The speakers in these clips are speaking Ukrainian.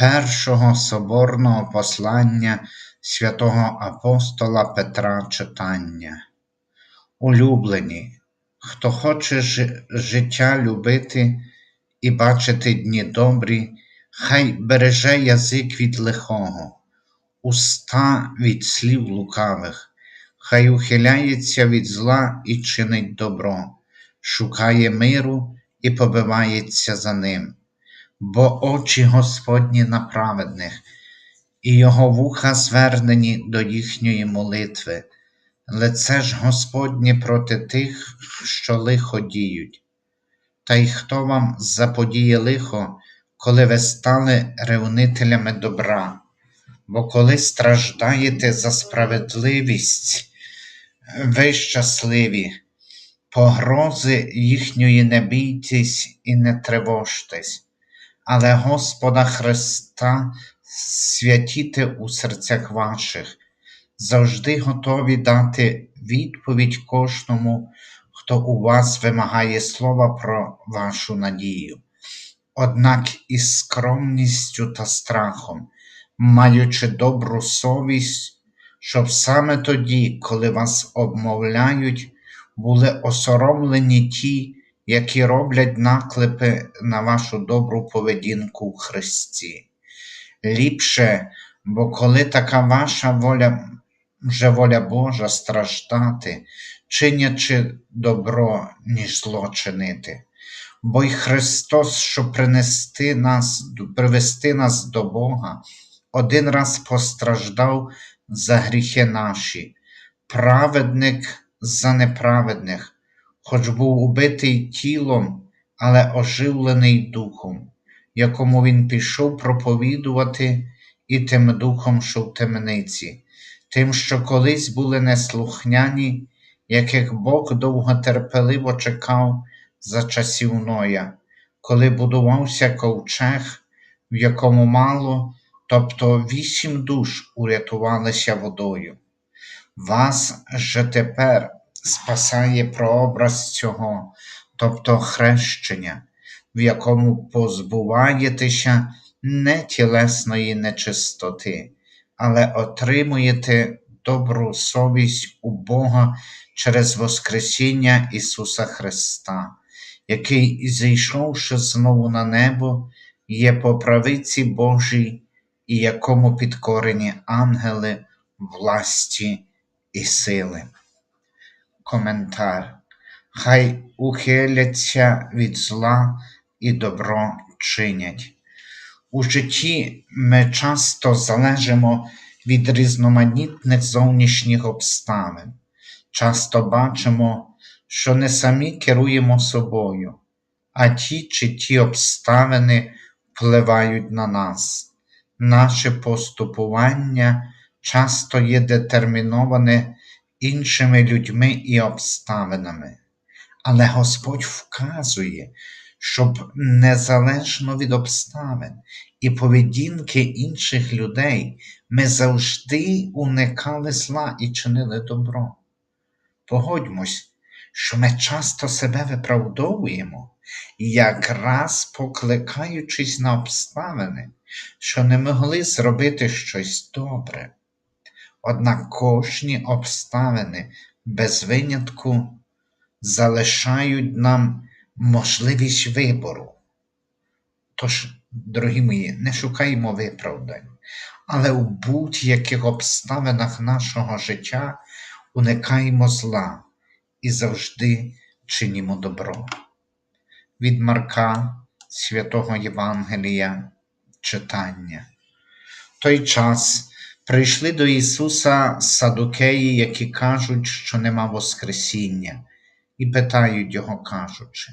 першого соборного послання святого апостола Петра читання. Улюблені, хто хоче життя любити і бачити дні добрі, хай береже язик від лихого, уста від слів лукавих, хай ухиляється від зла і чинить добро, шукає миру і побивається за ним бо очі Господні на праведних, і його вуха звернені до їхньої молитви, лице ж Господнє проти тих, що лихо діють. Та й хто вам заподіє лихо, коли ви стали ревнителями добра, бо коли страждаєте за справедливість, ви щасливі, погрози їхньої не бійтесь і не тривожтесь але Господа Христа святіте у серцях ваших, завжди готові дати відповідь кожному, хто у вас вимагає слова про вашу надію. Однак із скромністю та страхом, маючи добру совість, щоб саме тоді, коли вас обмовляють, були осоромлені ті, які роблять наклепи на вашу добру поведінку в Христі. Ліпше, бо коли така ваша воля, вже воля Божа страждати, чинячи добро, ніж зло чинити. Бо й Христос, щоб принести нас, привести нас до Бога, один раз постраждав за гріхи наші, праведник за неправедних хоч був убитий тілом, але оживлений духом, якому він пішов проповідувати і тим духом, що в темниці, тим, що колись були неслухняні, яких Бог довготерпеливо чекав за часів Ноя, коли будувався ковчег, в якому мало, тобто вісім душ урятувалися водою. Вас же тепер спасає прообраз цього, тобто хрещення, в якому позбуваєтеся не тілесної нечистоти, але отримуєте добру совість у Бога через Воскресіння Ісуса Христа, який, зійшовши знову на небо, є по правиці Божій, і якому підкорені ангели власті і сили коментар. Хай ухиляться від зла і добро чинять. У житті ми часто залежимо від різноманітних зовнішніх обставин, часто бачимо, що не самі керуємо собою, а ті чи ті обставини впливають на нас. Наше поступування часто є детерміноване іншими людьми і обставинами. Але Господь вказує, щоб незалежно від обставин і поведінки інших людей ми завжди уникали зла і чинили добро. Погодьмось, що ми часто себе виправдовуємо, якраз покликаючись на обставини, що не могли зробити щось добре. Однак кожні обставини без винятку залишають нам можливість вибору. Тож, дорогі мої, не шукаймо виправдань, але у будь-яких обставинах нашого життя уникаємо зла і завжди чинімо добро. Від Марка Святого Євангелія читання. В той час Прийшли до Ісуса садукеї, які кажуть, що нема Воскресіння, і питають Його, кажучи: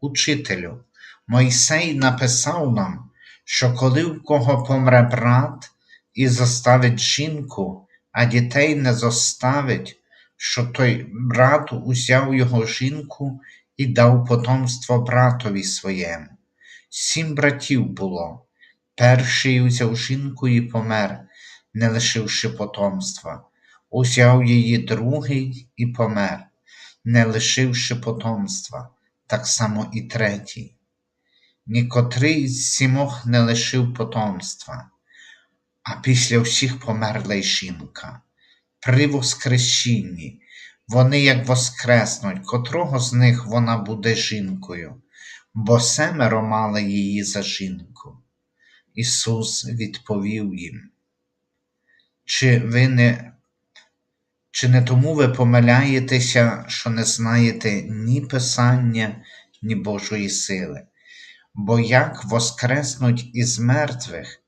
Учителю, Мойсей написав нам, що коли в кого помре брат і зоставить жінку, а дітей не зоставить, що той брат узяв його жінку і дав потомство братові своєму. Сім братів було. Перший узяв жінку і помер, не лишивши потомства. Узяв її другий і помер, не лишивши потомства, так само і третій. Нікотрий з сімох не лишив потомства, а після всіх померла й жінка. При воскресінні вони як воскреснуть, котрого з них вона буде жінкою, бо семеро мали її за жінку. Ісус відповів їм, чи ви не чи не тому ви помиляєтеся, що не знаєте ні Писання, ні Божої сили? Бо як воскреснуть із мертвих,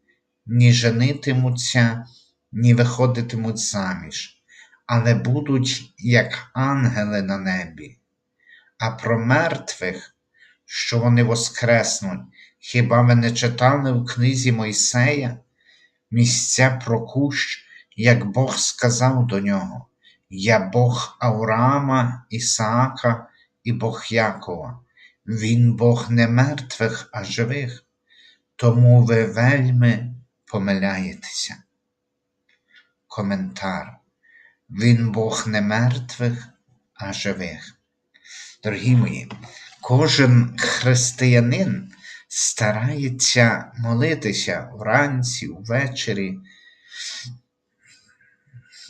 ні женитимуться, ні виходитимуть заміж, але будуть як ангели на небі, а про мертвих, що вони воскреснуть, хіба ви не читали в книзі Мойсея місця про кущ, як Бог сказав до нього: Я Бог Авраама, Ісаака і Бог Якова. Він Бог не мертвих, а живих, тому ви вельми помиляєтеся. Коментар. Він Бог не мертвих, а живих. Дорогі мої, кожен християнин старається молитися вранці, ввечері,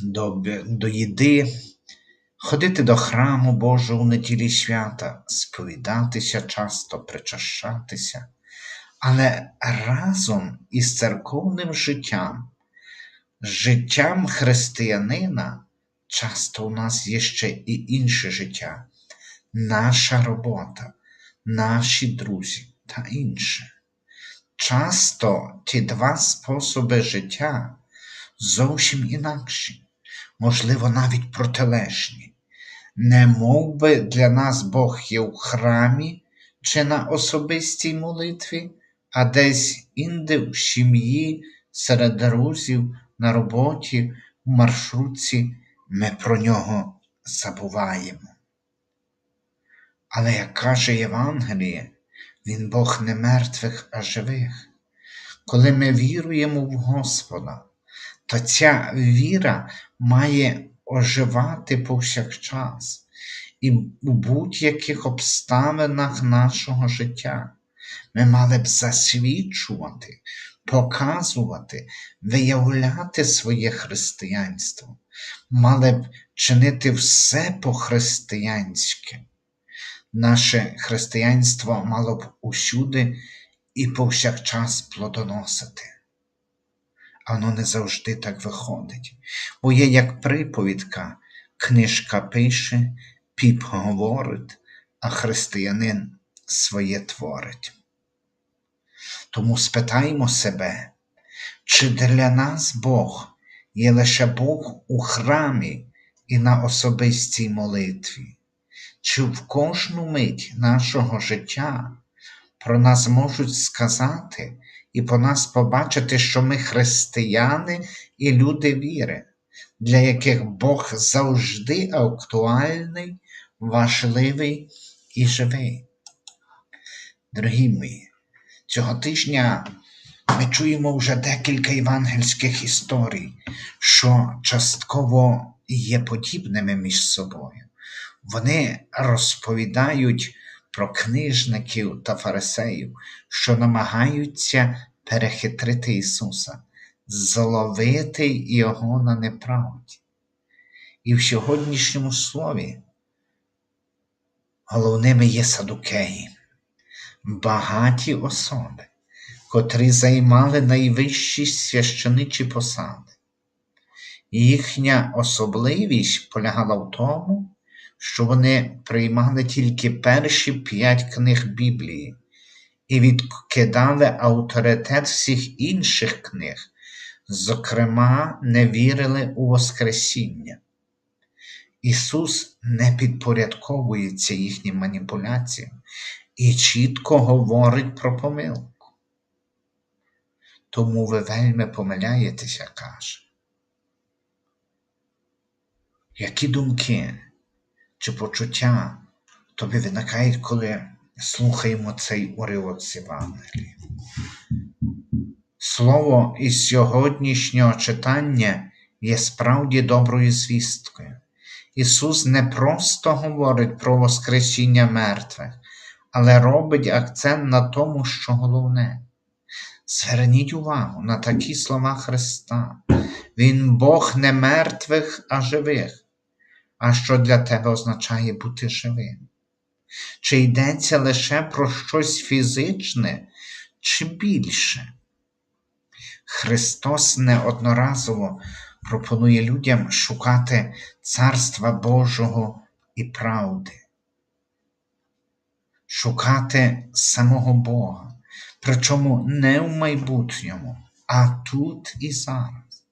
до, до їди, ходити до храму Божого у неділі свята, сповідатися часто, причащатися, але разом із церковним життям, життям християнина, часто у нас є ще і інше життя, наша робота, наші друзі та інше. Часто ті два способи життя зовсім інакші можливо, навіть протилежні. Не мов би для нас Бог є в храмі чи на особистій молитві, а десь інде в сім'ї, серед друзів, на роботі, в маршрутці ми про нього забуваємо. Але, як каже Євангеліє, Він Бог не мертвих, а живих. Коли ми віруємо в Господа, то ця віра має оживати повсякчас і у будь-яких обставинах нашого життя. Ми мали б засвідчувати, показувати, виявляти своє християнство, мали б чинити все по-християнськи. Наше християнство мало б усюди і повсякчас плодоносити а воно не завжди так виходить. Бо є як приповідка, книжка пише, піп говорить, а християнин своє творить. Тому спитаємо себе, чи для нас Бог є лише Бог у храмі і на особистій молитві, чи в кожну мить нашого життя про нас можуть сказати, і по нас побачити, що ми християни і люди віри, для яких Бог завжди актуальний, важливий і живий. Дорогі мої, цього тижня ми чуємо вже декілька євангельських історій, що частково є подібними між собою. Вони розповідають про книжників та фарисеїв, що намагаються перехитрити Ісуса, зловити Його на неправді. І в сьогоднішньому слові головними є садукеї, багаті особи, котрі займали найвищі священичі посади. Їхня особливість полягала в тому, що вони приймали тільки перші п'ять книг Біблії і відкидали авторитет всіх інших книг, зокрема, не вірили у Воскресіння. Ісус не підпорядковується їхнім маніпуляціям і чітко говорить про помилку. тому ви вельми помиляєтеся, каже. Які думки чи почуття тобі виникають, коли слухаємо цей уривок з Євангелії? Слово із сьогоднішнього читання є справді доброю звісткою. Ісус не просто говорить про Воскресіння мертвих, але робить акцент на тому, що головне. Зверніть увагу на такі слова Христа. Він Бог не мертвих, а живих. А що для тебе означає бути живим? Чи йдеться лише про щось фізичне, чи більше? Христос неодноразово пропонує людям шукати Царства Божого і правди, шукати самого Бога, причому не в майбутньому, а тут і зараз.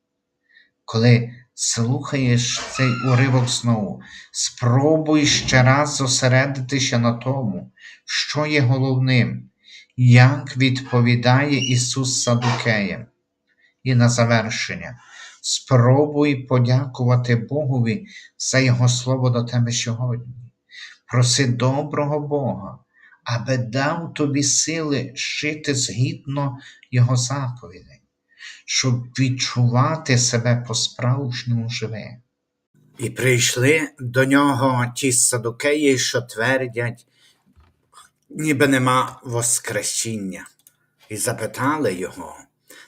Коли слухаєш цей уривок знову, спробуй ще раз зосередитися на тому, що є головним, як відповідає Ісус Садукеям. І на завершення, спробуй подякувати Богові за Його слово до тебе сьогодні. Проси доброго Бога, аби дав тобі сили жити згідно Його заповідей, щоб відчувати себе по-справжньому живим. І прийшли до нього ті садукеї, що твердять, ніби нема Воскресіння, і запитали його.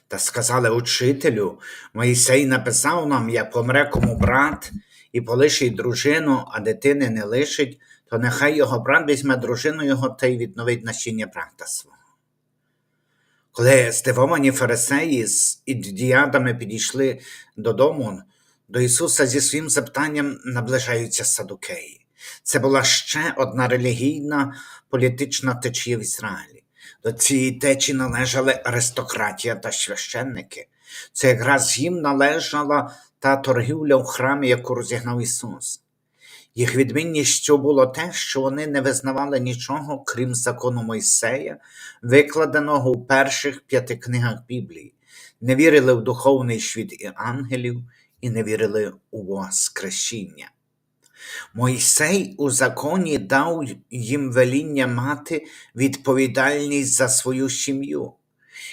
Та сказали учителю, Моїсей написав нам, як помре кому брат і полишить дружину, а дитини не лишить, то нехай його брат візьме дружину його та й відновить насіння брата свого. Коли здивовані фарисеї з ідіадами підійшли додому, до Ісуса зі своїм запитанням наближаються садукеї. Це була ще одна релігійна політична течія в Ізраїлі. До цієї течі належали аристократія та священники. Це якраз їм належала та торгівля в храмі, яку розігнав Ісус. Їх відмінністю було те, що вони не визнавали нічого, крім закону Мойсея, викладеного у перших п'яти книгах Біблії, не вірили в духовний світ і ангелів і не вірили у Воскресіння. Мойсей у законі дав їм веління мати відповідальність за свою сім'ю.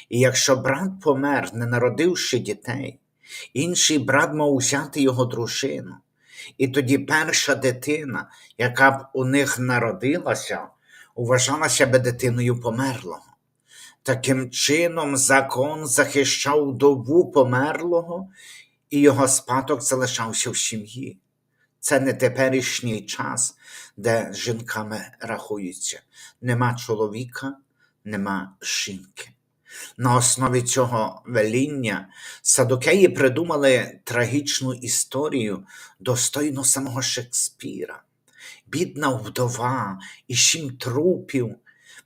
І якщо брат помер, не народивши дітей, інший брат мав взяти його дружину. І тоді перша дитина, яка б у них народилася, вважалася би дитиною померлого. Таким чином, закон захищав вдову померлого, і його спадок залишався в сім'ї. Це не теперішній час, де жінками рахуються. Нема чоловіка, нема жінки. На основі цього веління садокеї придумали трагічну історію достойно самого Шекспіра. Бідна вдова і сім трупів,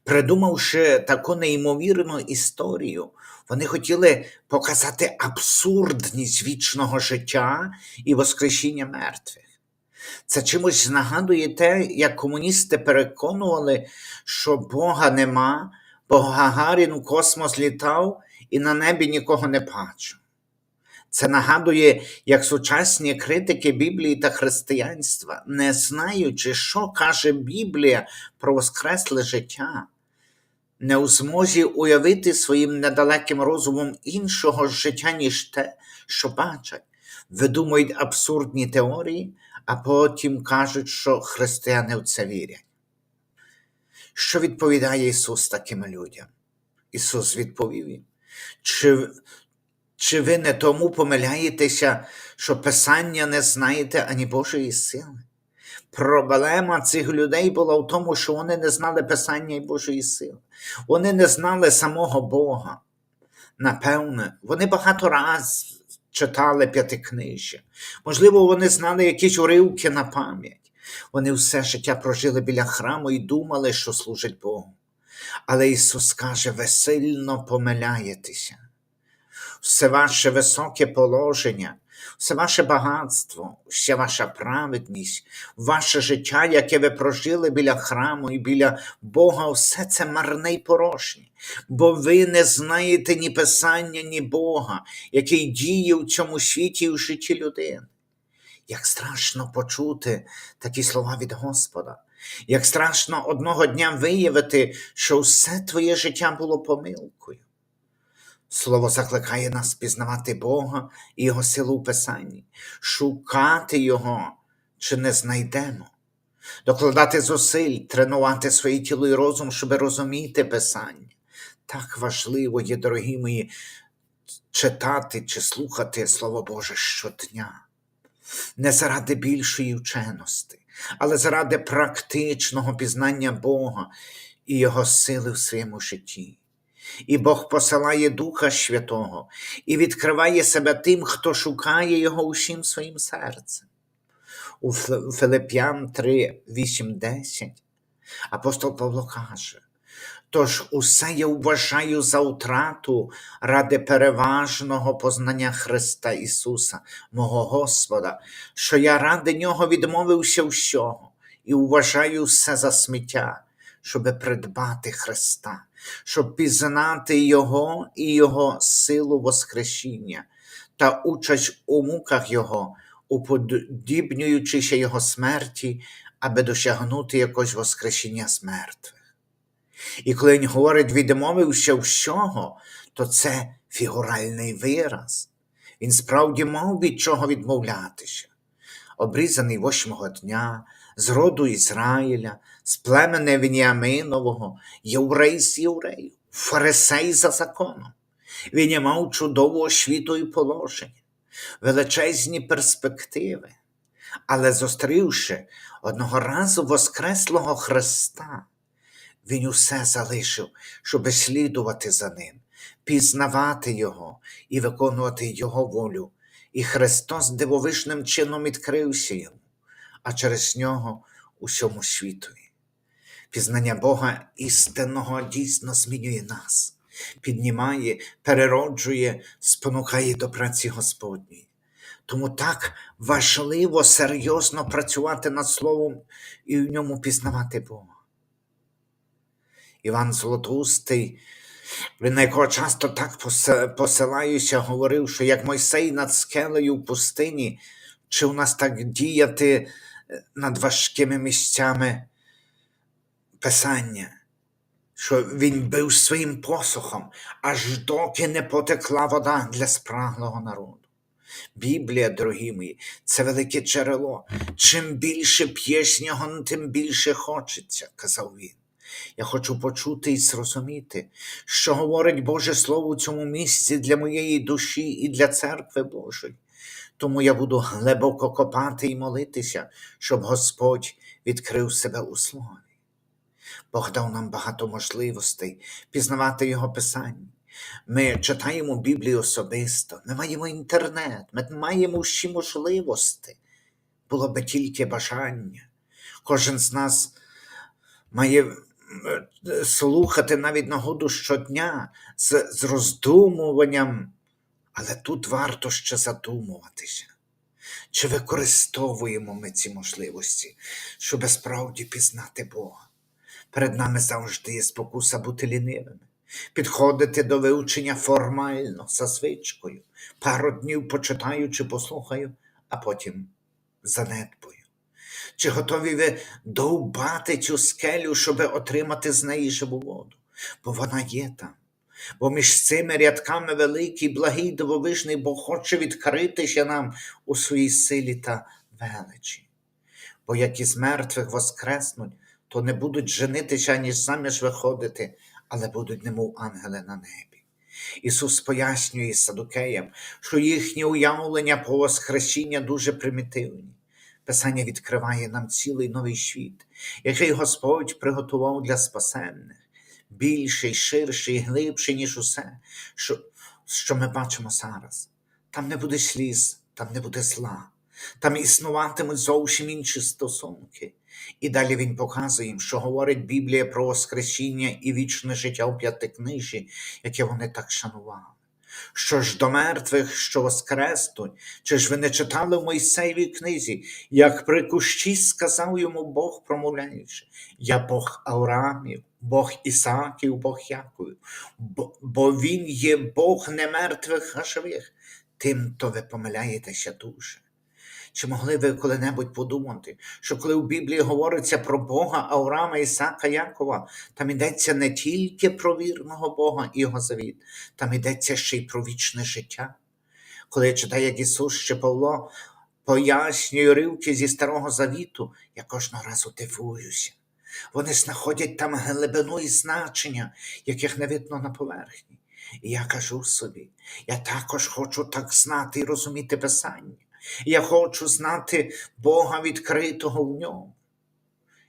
придумавши таку неймовірну історію, вони хотіли показати абсурдність вічного життя і воскрешіння мертвих. Це чимось нагадує те, як комуністи переконували, що Бога нема, бо Гагарін у космос літав і на небі нікого не бачив. Це нагадує, як сучасні критики Біблії та християнства, не знаючи, що каже Біблія про воскресле життя, не у змозі уявити своїм недалеким розумом іншого життя, ніж те, що бачать, видумують абсурдні теорії, а потім кажуть, що християни в це вірять. Що відповідає Ісус таким людям? Ісус відповів їм, чи, чи ви не тому помиляєтеся, що Писання не знаєте ані Божої сили? Проблема цих людей була в тому, що вони не знали Писання і Божої сили. Вони не знали самого Бога. Напевне, вони багато разів читали п'ятикнижжя. Можливо, вони знали якісь уривки на пам'ять. Вони все життя прожили біля храму і думали, що служать Богу. Але Ісус каже, ви сильно помиляєтеся. Все ваше високе положення, все ваше багатство, вся ваша праведність, ваше життя, яке ви прожили біля храму і біля Бога, все це марне й порожнє, бо ви не знаєте ні Писання, ні Бога, який діє в цьому світі і в житті людини. Як страшно почути такі слова від Господа, як страшно одного дня виявити, що все твоє життя було помилкою. Слово закликає нас пізнавати Бога і Його силу в Писанні, шукати Його, чи не знайдемо, докладати зусиль, тренувати своє тіло і розум, щоб розуміти Писання. Так важливо є, дорогі мої, читати чи слухати Слово Боже щодня. Не заради більшої вченості, але заради практичного пізнання Бога і Його сили в своєму житті. І Бог посилає Духа Святого і відкриває себе тим, хто шукає Його усім своїм серцем. У Филип'ян 3, 8, 10 апостол Павло каже: Тож усе я вважаю за втрату ради переважного познання Христа Ісуса, мого Господа, що я ради Нього відмовився всього і вважаю все за сміття, щоби придбати Христа, щоб пізнати Його і Його силу Воскресіння та участь у муках Його, уподібнюючися Його смерті, аби досягнути якось Воскресіння з мертвих. І коли він говорить відмовився всього, то це фігуральний вираз. Він справді мав від чого відмовлятися. Обрізаний восьмого дня, з роду Ізраїля, з племени Веніаминового, єврей з євреїв, фарисей за законом. Він мав чудову освіту і положення, величезні перспективи, але зустрівши одного разу Воскреслого Христа, він усе залишив, щоби слідувати за ним, пізнавати Його і виконувати Його волю. І Христос дивовижним чином відкрився йому, а через нього усьому світові. Пізнання Бога істинного дійсно змінює нас, піднімає, перероджує, спонукає до праці Господньої. Тому так важливо серйозно працювати над Словом і в ньому пізнавати Бога. Іван Златоустий, він на якого часто так посилаюся, говорив, що як Мойсей над скелею в пустині, чи у нас так діяти е, над важкими місцями писання, що він бив своїм посохом, аж доки не потекла вода для спраглого народу. Біблія, дорогі мої, це велике джерело. Чим більше п'єш нього, тим більше хочеться, казав він. Я хочу почути і зрозуміти, що говорить Боже Слово у цьому місці для моєї душі і для церкви Божої. Тому я буду глибоко копати і молитися, щоб Господь відкрив себе у слові. Бог дав нам багато можливостей пізнавати Його Писання. Ми читаємо Біблію особисто, ми маємо інтернет, ми маємо всі можливості. Було би тільки бажання. Кожен з нас має слухати навіть нагоду щодня з, з роздумуванням, але тут варто ще задумуватися. Чи використовуємо ми ці можливості, щоб справді пізнати Бога? Перед нами завжди є спокуса бути лінивими, підходити до вивчення формально, за звичкою, пару днів почитаю чи послухаю, а потім занедбую. Чи готові ви довбати цю скелю, щоб отримати з неї живу воду? Бо вона є там. Бо між цими рядками великий, благий, дивовижний Бог хоче відкритися нам у своїй силі та величі. Бо як із мертвих воскреснуть, то не будуть женитися ані заміж виходити, але будуть немов ангели на небі. Ісус пояснює садукеям, що їхнє уявлення по воскресіння дуже примітивні. Писання відкриває нам цілий новий світ, який Господь приготував для спасенних, більший, ширший, глибший, ніж усе, що, що ми бачимо зараз. Там не буде сліз, там не буде зла, там існуватимуть зовсім інші стосунки. І далі він показує їм, що говорить Біблія про Воскресіння і вічне життя у п'ятикнижі, яке вони так шанували. Що ж до мертвих, що воскреснуть, чи ж ви не читали в Мойсеєвій книзі, як при кущі сказав йому Бог, промовляючи, я Бог Авраамів, Бог Ісааків, Бог Яковів, бо, бо Він є Бог не мертвих, а живих. Тим то ви помиляєтеся дуже. Чи могли ви коли-небудь подумати, що коли в Біблії говориться про Бога Авраама, Ісака, Якова, там йдеться не тільки про вірного Бога і його завіт, там йдеться ще й про вічне життя. Коли я читаю, як Ісус ще Павло пояснює ривки зі Старого Завіту, я кожного разу дивуюся. Вони знаходять там глибину і значення, яких не видно на поверхні. І я кажу собі, я також хочу так знати і розуміти Писання. Я хочу знати Бога відкритого в ньому.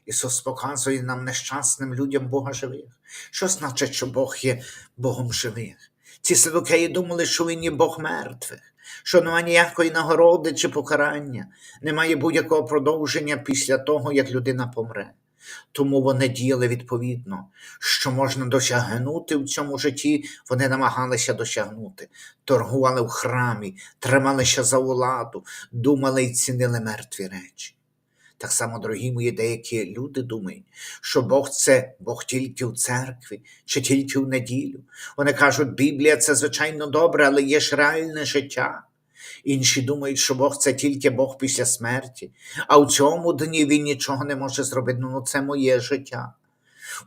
Ісус показує нам нещасним людям Бога живих. Що значить, що Бог є Богом живих? Ці садукеї думали, що він є Бог мертвих, що немає ніякої нагороди чи покарання, немає будь-якого продовження після того, як людина помре. Тому вони діяли відповідно, що можна досягнути в цьому житті, вони намагалися досягнути, торгували в храмі, трималися за владу, думали і цінили мертві речі. Так само, дорогі мої, деякі люди думають, що Бог це Бог тільки в церкві чи тільки в неділю. Вони кажуть, Біблія це звичайно добре, але є ж реальне життя. Інші думають, що Бог це тільки Бог після смерті, а в цьому дні він нічого не може зробити. Ну, це моє життя.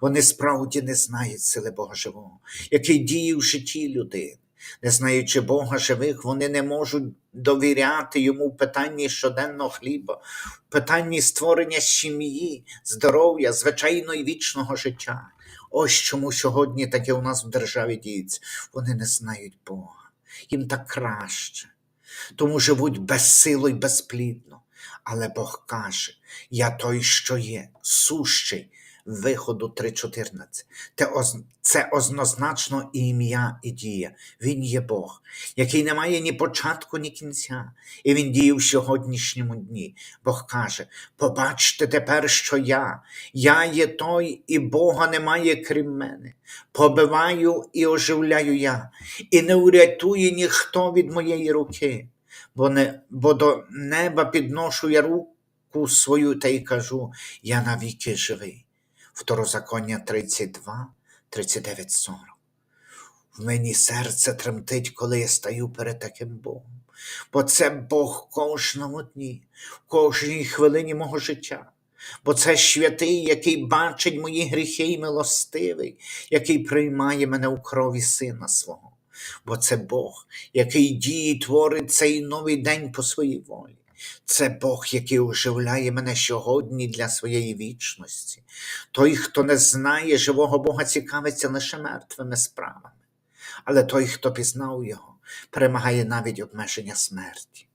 Вони справді не знають сили Бога живого, який діє в житті людини. Не знаючи Бога живих, вони не можуть довіряти йому в питанні щоденного хліба, в питанні створення сім'ї, здоров'я, звичайно і вічного життя. Ось чому сьогодні таке у нас в державі діється. Вони не знають Бога. Їм так краще тому живуть безсило й безплідно. Але Бог каже: Я той, що є, сущий. Виходу 3.14. Це однозначно і ім'я, і дія. Він є Бог, який не має ні початку, ні кінця. І він діє в сьогоднішньому дні. Бог каже: побачте тепер, що я, я є той, і Бога немає крім мене. Побиваю і оживляю я, і не урятує ніхто від моєї руки, бо, не, бо до неба підношу я руку свою та й кажу: я навіки живий. Второзаконня 32, 39, 40. В мені серце тремтить, коли я стаю перед таким Богом. Бо це Бог в кожному дні, в кожній хвилині мого життя. Бо це святий, який бачить мої гріхи і милостивий, який приймає мене у крові сина свого. Бо це Бог, який діє, творить цей новий день по своїй волі. Це Бог, який оживляє мене сьогодні для своєї вічності. Той, хто не знає живого Бога, цікавиться лише мертвими справами. Але той, хто пізнав його, перемагає навіть обмеження смерті.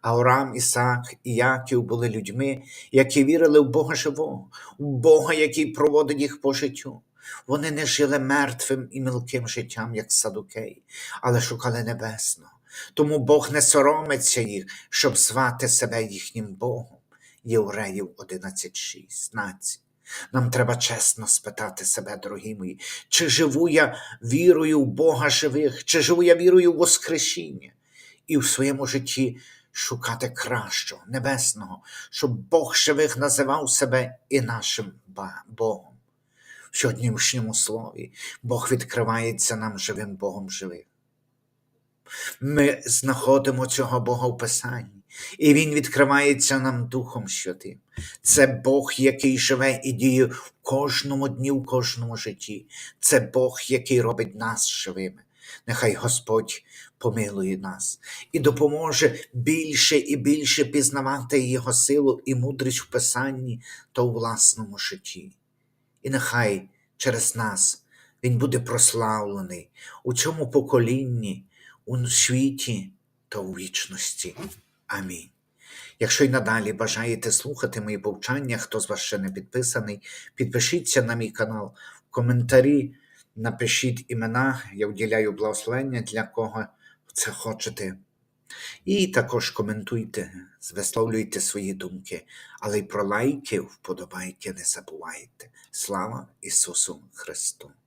Авраам, Ісаак і Яків були людьми, які вірили в Бога живого, в Бога, який проводить їх по життю. Вони не жили мертвим і мілким життям, як садукеї, але шукали небесного. Тому Бог не соромиться їх, щоб звати себе їхнім Богом. Євреїв 11.16. Нам треба чесно спитати себе, дорогі мої, чи живу я вірою в Бога живих, чи живу я вірою в Воскресіння, і в своєму житті шукати кращого, небесного, щоб Бог живих називав себе і нашим Богом. В сьогоднішньому слові Бог відкривається нам живим Богом живих. Ми знаходимо цього Бога в Писанні, і Він відкривається нам Духом Святим. Це Бог, який живе і діє в кожному дні, в кожному житті. Це Бог, який робить нас живими. Нехай Господь помилує нас і допоможе більше і більше пізнавати Його силу і мудрість в Писанні та у власному житті. І нехай через нас Він буде прославлений у цьому поколінні, у світі та у вічності. Амінь. Якщо й надалі бажаєте слухати мої повчання, хто з вас ще не підписаний, підпишіться на мій канал. В коментарі напишіть імена, я вділяю благословення для кого це хочете. І також коментуйте, висловлюйте свої думки, але й про лайки, вподобайки не забувайте. Слава Ісусу Христу!